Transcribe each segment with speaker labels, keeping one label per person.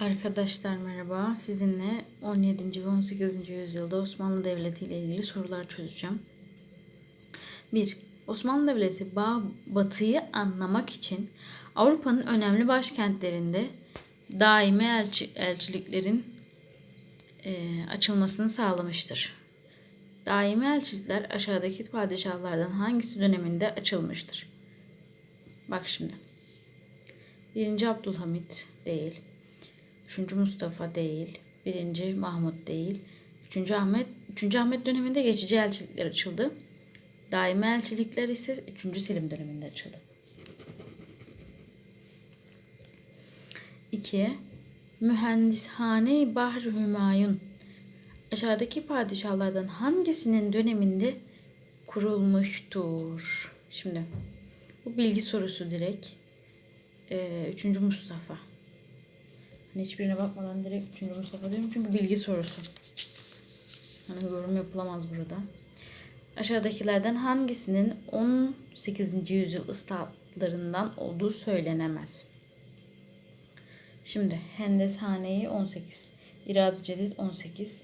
Speaker 1: Arkadaşlar merhaba. Sizinle 17. ve 18. yüzyılda Osmanlı Devleti ile ilgili sorular çözeceğim. 1. Osmanlı Devleti ba- Batı'yı anlamak için Avrupa'nın önemli başkentlerinde daimi elçi- elçiliklerin e, açılmasını sağlamıştır. Daimi elçilikler aşağıdaki padişahlardan hangisi döneminde açılmıştır? Bak şimdi. 1. Abdülhamit değil. 3. Mustafa değil. 1. Mahmut değil. 3. Ahmet 3. Ahmet döneminde geçici elçilikler açıldı. Daimi elçilikler ise 3. Selim döneminde açıldı. 2. Mühendishane Bahr Hümayun aşağıdaki padişahlardan hangisinin döneminde kurulmuştur? Şimdi bu bilgi sorusu direkt. Ee, 3. Mustafa. Hani hiçbirine bakmadan direkt 3. Mustafa diyorum çünkü bilgi sorusu. Hani yorum yapılamaz burada. Aşağıdakilerden hangisinin 18. yüzyıl ıslahatlarından olduğu söylenemez. Şimdi Hendeshane'yi 18, İrad-ı Cedid 18,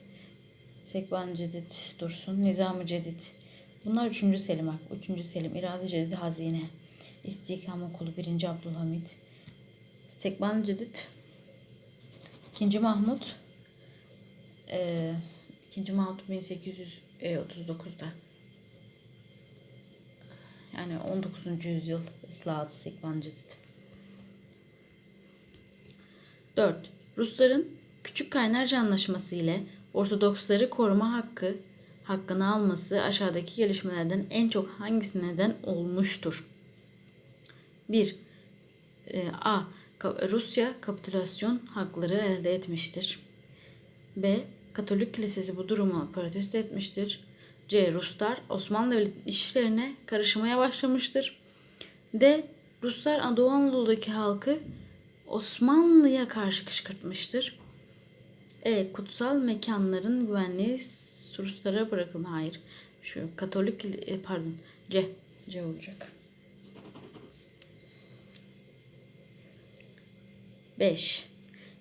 Speaker 1: Sekban Cedid Dursun, Nizam-ı Cedid. Bunlar 3. Selim bak. 3. Selim, İrad-ı Cedid Hazine, İstihkam Okulu 1. Abdülhamit, Sekban Cedid 2. Mahmut e, 2. Mahmut 1839'da yani 19. yüzyıl ıslahatı Sekban Cedid. 4. Rusların Küçük Kaynarca Anlaşması ile Ortodoksları koruma hakkı hakkını alması aşağıdaki gelişmelerden en çok hangisi neden olmuştur? 1. E, A. Rusya kapitülasyon hakları elde etmiştir. B. Katolik Kilisesi bu durumu protesto etmiştir. C. Ruslar Osmanlı Devleti işlerine karışmaya başlamıştır. D. Ruslar Doğu Anadolu'daki halkı Osmanlı'ya karşı kışkırtmıştır. E. Kutsal mekanların güvenliği Ruslara bırakıldı. Hayır. Şu Katolik e, pardon. C. C olacak. 5.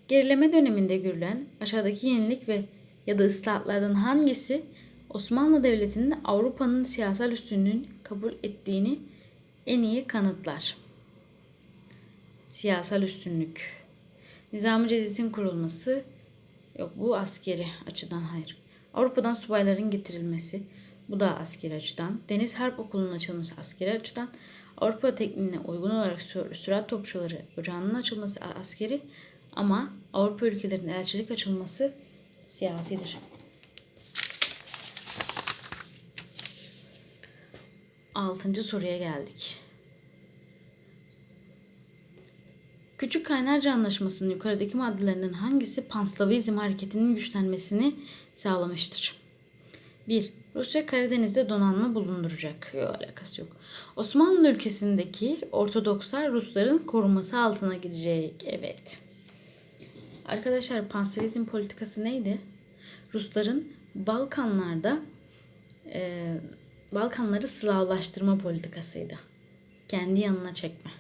Speaker 1: Gerileme döneminde görülen aşağıdaki yenilik ve ya da ıslahatlardan hangisi Osmanlı Devleti'nin Avrupa'nın siyasal üstünlüğünü kabul ettiğini en iyi kanıtlar? Siyasal üstünlük. Nizam-ı Cedid'in kurulması yok bu askeri açıdan hayır. Avrupa'dan subayların getirilmesi bu da askeri açıdan. Deniz Harp Okulu'nun açılması askeri açıdan. Avrupa tekniğine uygun olarak sü- sürat topçuları ocağının açılması askeri ama Avrupa ülkelerinin elçilik açılması siyasidir. Altıncı soruya geldik. Küçük Kaynarca Anlaşması'nın yukarıdaki maddelerinden hangisi Panslavizm hareketinin güçlenmesini sağlamıştır? 1. Rusya Karadeniz'de donanma bulunduracak. Yok alakası yok. Osmanlı ülkesindeki Ortodokslar Rusların koruması altına girecek. Evet. Arkadaşlar Panslavizm politikası neydi? Rusların Balkanlarda e, Balkanları Slavlaştırma politikasıydı. Kendi yanına çekme.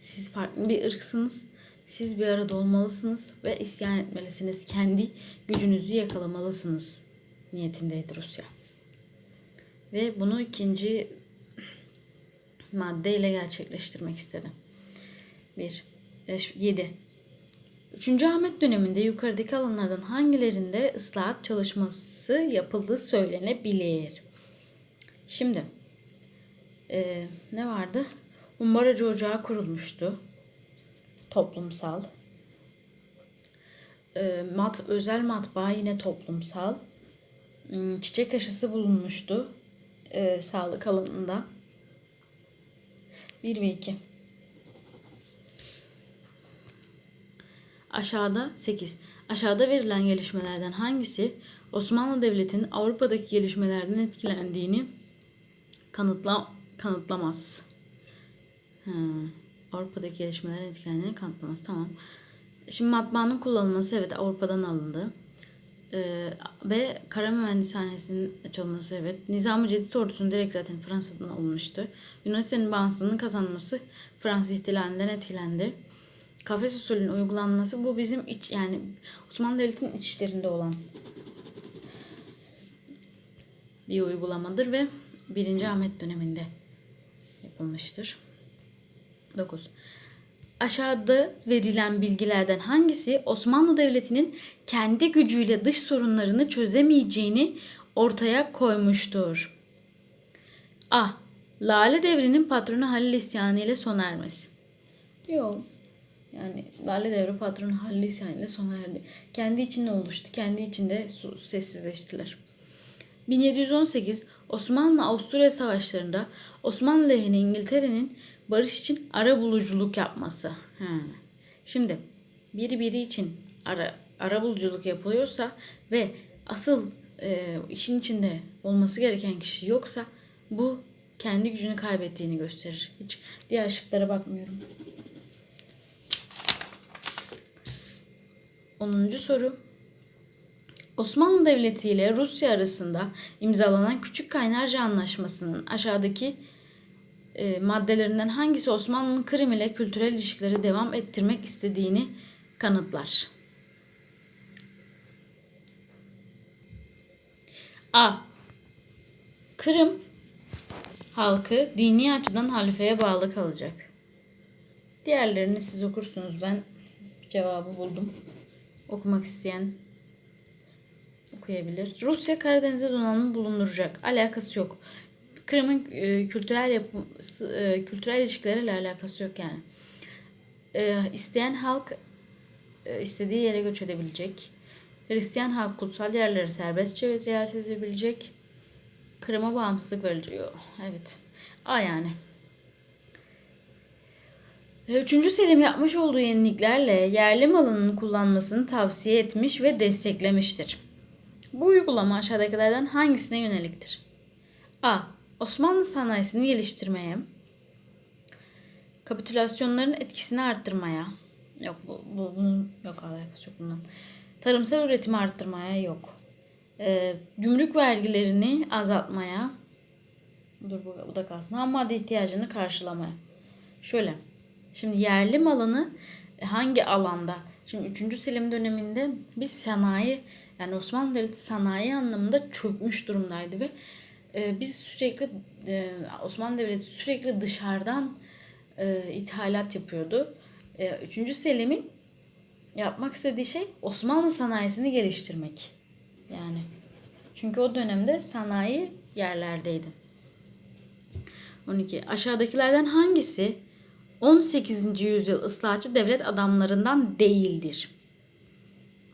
Speaker 1: Siz farklı bir ırksınız. Siz bir arada olmalısınız ve isyan etmelisiniz. Kendi gücünüzü yakalamalısınız niyetindeydi Rusya. Ve bunu ikinci maddeyle gerçekleştirmek istedi. 1. 7. 3. Ahmet döneminde yukarıdaki alanlardan hangilerinde ıslahat çalışması yapıldığı söylenebilir? Şimdi e, ne vardı? Umbaracı Ocağı kurulmuştu. Toplumsal. E, mat, özel matbaa yine toplumsal. Hmm, Çiçek aşısı bulunmuştu. E, sağlık alanında. 1 ve 2. Aşağıda 8. Aşağıda verilen gelişmelerden hangisi Osmanlı Devleti'nin Avrupa'daki gelişmelerden etkilendiğini kanıtla kanıtlamaz? Hmm. Avrupa'daki gelişmelerden etkilendiğini kanıtlamaz. Tamam. Şimdi matbaanın kullanılması evet Avrupa'dan alındı. Ee, ve kara mühendishanesinin açılması evet. Nizam-ı Cedid ordusunun direkt zaten Fransa'dan alınmıştı. Yunanistan'ın bağımsızlığını kazanması Fransız ihtilalinden etkilendi. kafes usulünün uygulanması bu bizim iç yani Osmanlı Devleti'nin iç işlerinde olan bir uygulamadır ve 1. Ahmet döneminde yapılmıştır. 9. Aşağıda verilen bilgilerden hangisi Osmanlı Devleti'nin kendi gücüyle dış sorunlarını çözemeyeceğini ortaya koymuştur? A. Lale Devri'nin patronu Halil İsyanı ile sona ermesi. Yok. Yani Lale Devri patronu Halil İsyanı ile sona erdi. Kendi içinde oluştu. Kendi içinde sessizleştiler. 1718 Osmanlı-Avusturya savaşlarında Osmanlı lehine İngiltere'nin barış için ara buluculuk yapması. He. Şimdi biri biri için ara, ara buluculuk yapılıyorsa ve asıl e, işin içinde olması gereken kişi yoksa bu kendi gücünü kaybettiğini gösterir. Hiç diğer şıklara bakmıyorum. 10. soru. Osmanlı Devleti ile Rusya arasında imzalanan Küçük Kaynarca Anlaşması'nın aşağıdaki e, maddelerinden hangisi Osmanlı'nın Kırım ile kültürel ilişkileri devam ettirmek istediğini kanıtlar? A. Kırım halkı dini açıdan halifeye bağlı kalacak. Diğerlerini siz okursunuz. Ben cevabı buldum. Okumak isteyen okuyabilir. Rusya Karadeniz'e donanma bulunduracak. Alakası yok. Kırım'ın e, kültürel yapısı, e, kültürel ilişkileriyle alakası yok yani. E, isteyen halk e, istediği yere göç edebilecek. Hristiyan halk kutsal yerleri serbestçe ve ziyaret edebilecek. Kırım'a bağımsızlık veriliyor. Evet. A yani. Ve Üçüncü Selim yapmış olduğu yeniliklerle yerli malının kullanmasını tavsiye etmiş ve desteklemiştir. Bu uygulama aşağıdakilerden hangisine yöneliktir? A. Osmanlı sanayisini geliştirmeye, kapitülasyonların etkisini arttırmaya, yok bu, bu bunun yok alakası yok bundan. Tarımsal üretimi arttırmaya yok. Ee, gümrük vergilerini azaltmaya, dur bu, bu da kalsın. Ham madde ihtiyacını karşılamaya. Şöyle. Şimdi yerli malını hangi alanda? Şimdi 3. Selim döneminde biz sanayi yani Osmanlı Devleti sanayi anlamında çökmüş durumdaydı ve e, biz sürekli e, Osmanlı Devleti sürekli dışarıdan e, ithalat yapıyordu. E, 3. Selim'in yapmak istediği şey Osmanlı sanayisini geliştirmek. Yani çünkü o dönemde sanayi yerlerdeydi. 12. Aşağıdakilerden hangisi 18. yüzyıl ıslahatçı devlet adamlarından değildir?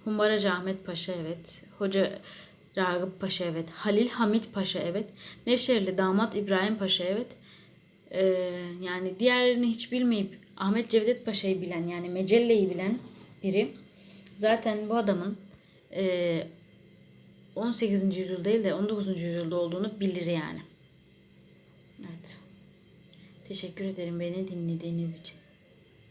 Speaker 1: Humbaracı Ahmet Paşa evet. Hoca Ragıp Paşa evet. Halil Hamit Paşa evet. Nevşehirli damat İbrahim Paşa evet. Ee, yani diğerlerini hiç bilmeyip Ahmet Cevdet Paşa'yı bilen yani Mecelle'yi bilen biri zaten bu adamın e, 18. yüzyıl değil de 19. yüzyılda olduğunu bilir yani. Evet. Teşekkür ederim beni dinlediğiniz için.